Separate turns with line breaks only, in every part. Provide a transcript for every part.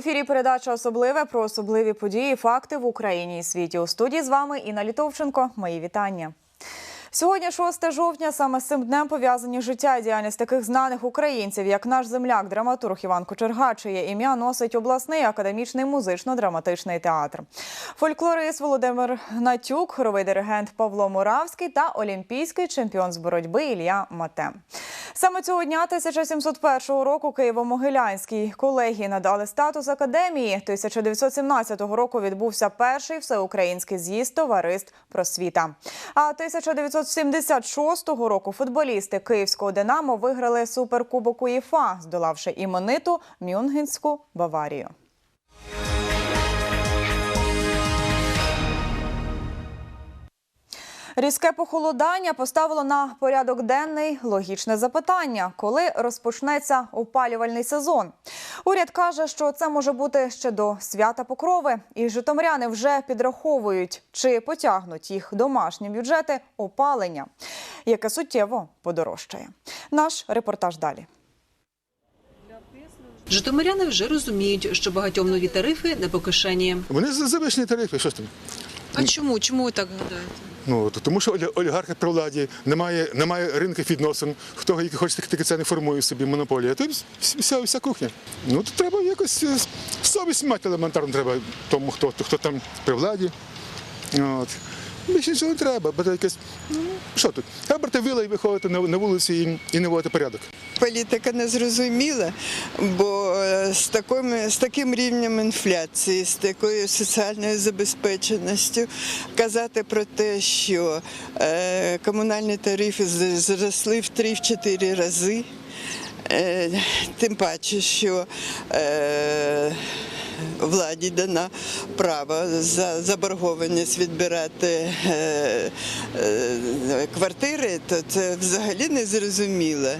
Ефірі передача особливе про особливі події, факти в Україні і світі. У студії з вами Інна Літовченко. Мої вітання. Сьогодні 6 жовтня. Саме з цим днем пов'язані життя і діяльність таких знаних українців, як наш земляк, драматург Іван Кочерга, чиє ім'я носить обласний академічний музично-драматичний театр. Фольклорист Володимир Гнатюк, хоровий диригент Павло Муравський та олімпійський чемпіон з боротьби Ілля Матем. Саме цього дня 1701 року Києво-Могилянській колегії надали статус академії. 1917 року відбувся перший всеукраїнський з'їзд товариств просвіта. А 1976 року футболісти київського Динамо виграли суперкубок УЄФА, здолавши імениту Мюнхенську Баварію. Різке похолодання поставило на порядок денний логічне запитання, коли розпочнеться опалювальний сезон. Уряд каже, що це може бути ще до свята Покрови, і житомиряни вже підраховують, чи потягнуть їх домашні бюджети опалення, яке суттєво подорожчає. Наш репортаж далі.
Житомиряни вже розуміють, що багатьом нові тарифи не по кишені.
Вони за- завищені тарифи, що ж там?
А чому? Чому ви так гадаєте?
Ну, тому що олі- олігархи при владі, немає, немає ринків відносин, хто які хоче це не формує собі монополія. То вся, вся кухня. Ну, тут треба якось е, совість мати елементарно треба тому, хто, хто там при владі. От. Більше нічого не треба, бо якесь, ну, що тут? Треба брати вила і виходити на, вулиці і, і наводити порядок.
Політика не зрозуміла, бо е, з таким, з таким рівнем інфляції, з такою соціальною забезпеченістю казати про те, що е, комунальні тарифи зросли в 3-4 рази, е, тим паче, що е, владі дана право за заборгованість відбирати е, е, квартири, то це взагалі не зрозуміло.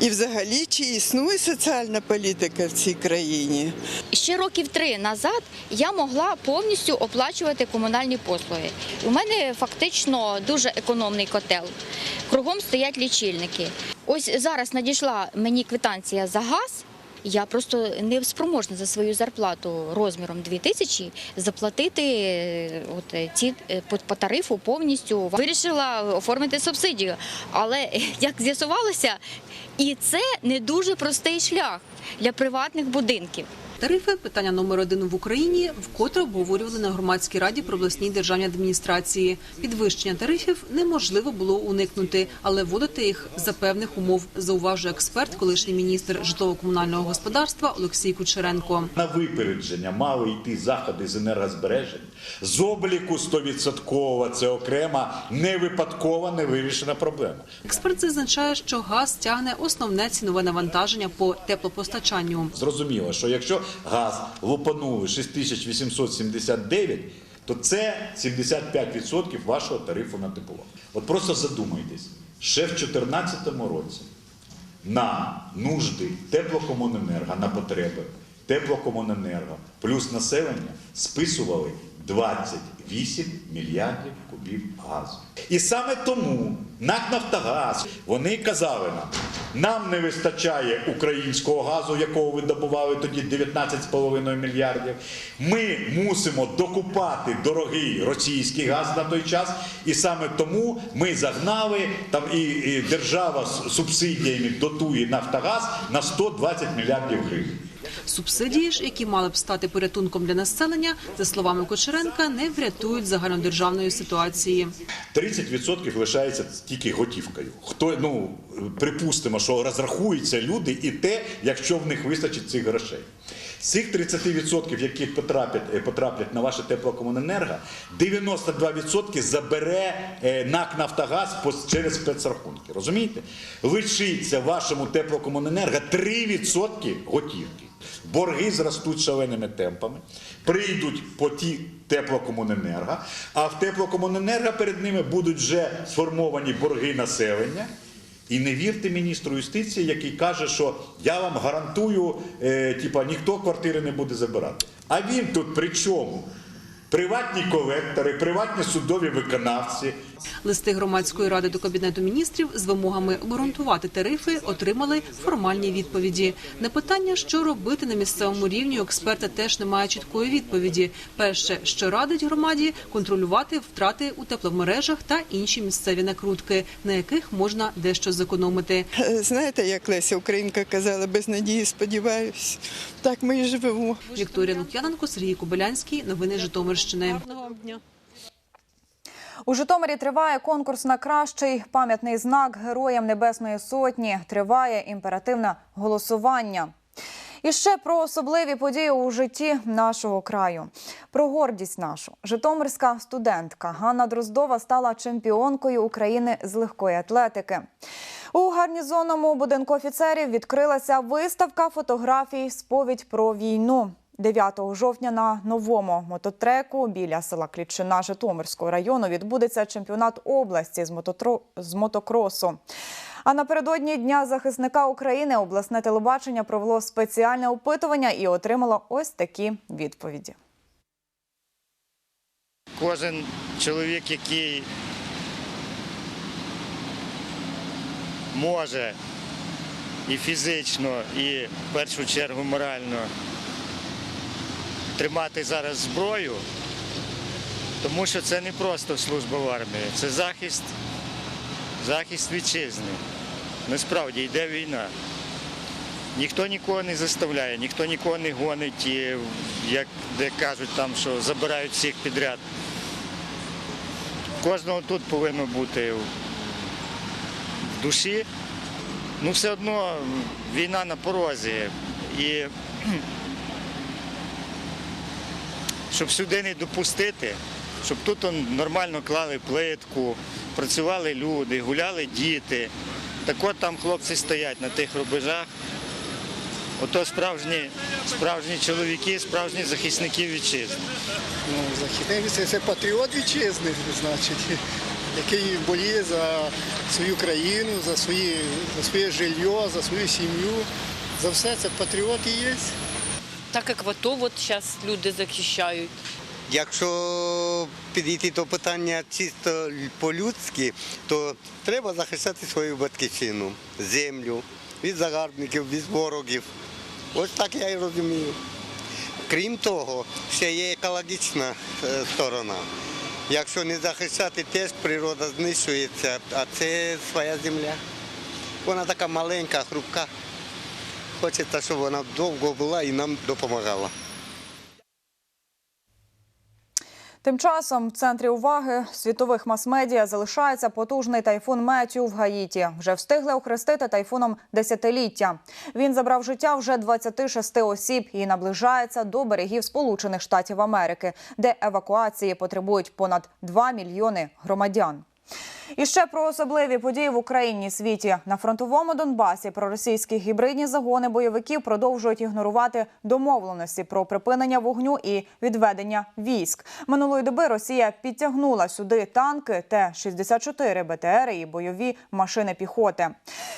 І взагалі, чи існує соціальна політика в цій країні?
Ще років три назад я могла повністю оплачувати комунальні послуги. У мене фактично дуже економний котел. Кругом стоять лічильники. Ось зараз надійшла мені квитанція за газ. Я просто не спроможна за свою зарплату розміром 2 тисячі заплатити е, от е, ці е, по, по тарифу повністю. Вирішила оформити субсидію. Але як з'ясувалося, і це не дуже простий шлях для приватних будинків.
Тарифи питання номер один в Україні вкотре обговорювали на громадській раді при обласній державній адміністрації. Підвищення тарифів неможливо було уникнути, але вводити їх за певних умов, зауважує експерт, колишній міністр житлово-комунального господарства Олексій Кучеренко.
На випередження мали йти заходи з енергозбережень. З обліку 100% це окрема не випадкова, не вирішена проблема.
Експерт зазначає, що газ тягне основне цінове навантаження по теплопостачанню.
Зрозуміло, що якщо газ лупанули 6879, то це 75% вашого тарифу на тепло. От просто задумайтесь, ще в 2014 році на нужди теплокомуненерго, на потреби теплокомуненерго плюс населення списували 28 мільярдів кубів газу. І саме тому НАК Нафтогаз вони казали нам, нам не вистачає українського газу, якого ви добували тоді 19,5 мільярдів. Ми мусимо докупати дорогий російський газ на той час, і саме тому ми загнали там і, і держава з субсидіями дотує Нафтогаз на 120 мільярдів гривень.
Субсидії ж, які мали б стати порятунком для населення, за словами Кучеренка, не врятують загальнодержавної ситуації.
30% лишається тільки готівкою. Хто ну припустимо, що розрахуються люди і те, якщо в них вистачить цих грошей. Цих 30%, які потраплять, е, потраплять на ваше теплокомуненерго, 92% забере е, НАК Нафтогаз через спецрахунки. Розумієте? Лишиться вашому теплокомуненерго 3% готівки. Борги зростуть шаленими темпами, прийдуть по ті теплокомуненерго, а в теплокомуненерго перед ними будуть вже сформовані борги населення. І не вірте міністру юстиції, який каже, що я вам гарантую, е, типа ніхто квартири не буде забирати. А він тут при чому? Приватні колектори, приватні судові виконавці.
Листи громадської ради до кабінету міністрів з вимогами обґрунтувати тарифи отримали формальні відповіді. На питання, що робити на місцевому рівні, у експерта теж немає чіткої відповіді. Перше, що радить громаді контролювати втрати у тепломережах та інші місцеві накрутки, на яких можна дещо зекономити.
Е, Знаєте, як Леся Українка казала, без надії сподіваюсь. Так ми і живемо.
Вікторія Лук'яненко, Сергій Кобилянський. Новини Житомирщини.
У Житомирі триває конкурс на кращий пам'ятний знак Героям Небесної Сотні. Триває імперативне голосування. І ще про особливі події у житті нашого краю. Про гордість нашу. Житомирська студентка Ганна Дроздова стала чемпіонкою України з легкої атлетики. У гарнізонному будинку офіцерів відкрилася виставка фотографій «Сповідь про війну. 9 жовтня на новому мототреку біля села Клітчина Житомирського району відбудеться чемпіонат області з, мототро... з мотокросу. А напередодні Дня захисника України обласне телебачення провело спеціальне опитування і отримало ось такі відповіді.
Кожен чоловік, який може і фізично, і в першу чергу морально тримати зараз зброю, тому що це не просто служба в армії, це захист, захист вітчизни. Насправді йде війна. Ніхто нікого не заставляє, ніхто нікого не гонить, і, як де кажуть там, що забирають всіх підряд. Кожного тут повинно бути в душі. Ну, все одно війна на порозі. І щоб сюди не допустити, щоб тут нормально клали плитку, працювали люди, гуляли діти. Так от там хлопці стоять на тих рубежах. Ото справжні, справжні чоловіки, справжні захисники вітчизни.
Ну, захисник це, патріот вітчизни, значить, який боліє за свою країну, за, свої, за своє жилье, за свою сім'ю. За все це патріот і є.
Так як в АТО от зараз люди захищають.
Якщо підійти до питання чисто по-людськи, то треба захищати свою батьківщину, землю від загарбників, від ворогів. Ось так я і розумію. Крім того, ще є екологічна е, сторона. Якщо не захищати, теж природа знищується, а це своя земля. Вона така маленька, хрупка. Хочеться, щоб вона довго була і нам допомагала.
Тим часом в центрі уваги світових мас-медіа залишається потужний тайфун Метю в Гаїті. Вже встигли охрестити тайфуном десятиліття. Він забрав життя вже 26 осіб і наближається до берегів Сполучених Штатів Америки, де евакуації потребують понад 2 мільйони громадян. І ще про особливі події в Україні світі на фронтовому Донбасі. Проросійські гібридні загони бойовиків продовжують ігнорувати домовленості про припинення вогню і відведення військ. Минулої доби Росія підтягнула сюди танки Т-64, БТР і бойові машини піхоти.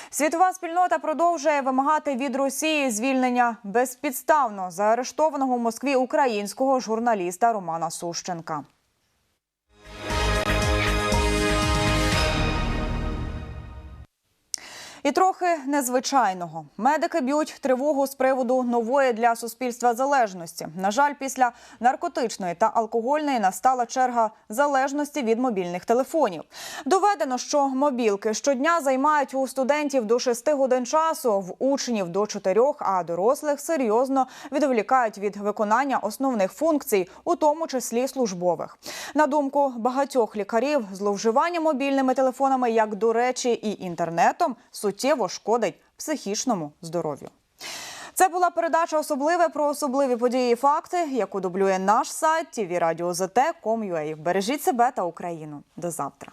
Світова спільнота продовжує вимагати від Росії звільнення безпідставно заарештованого в Москві українського журналіста Романа Сущенка. І трохи незвичайного. Медики б'ють тривогу з приводу нової для суспільства залежності. На жаль, після наркотичної та алкогольної настала черга залежності від мобільних телефонів. Доведено, що мобілки щодня займають у студентів до 6 годин часу, в учнів до 4, а дорослих серйозно відволікають від виконання основних функцій, у тому числі службових. На думку багатьох лікарів, зловживання мобільними телефонами, як до речі, і інтернетом суттєво шкодить психічному здоров'ю. Це була передача особливе про особливі події і факти, яку дублює наш сайт tvradio.zt.com.ua. Бережіть себе та Україну. До завтра.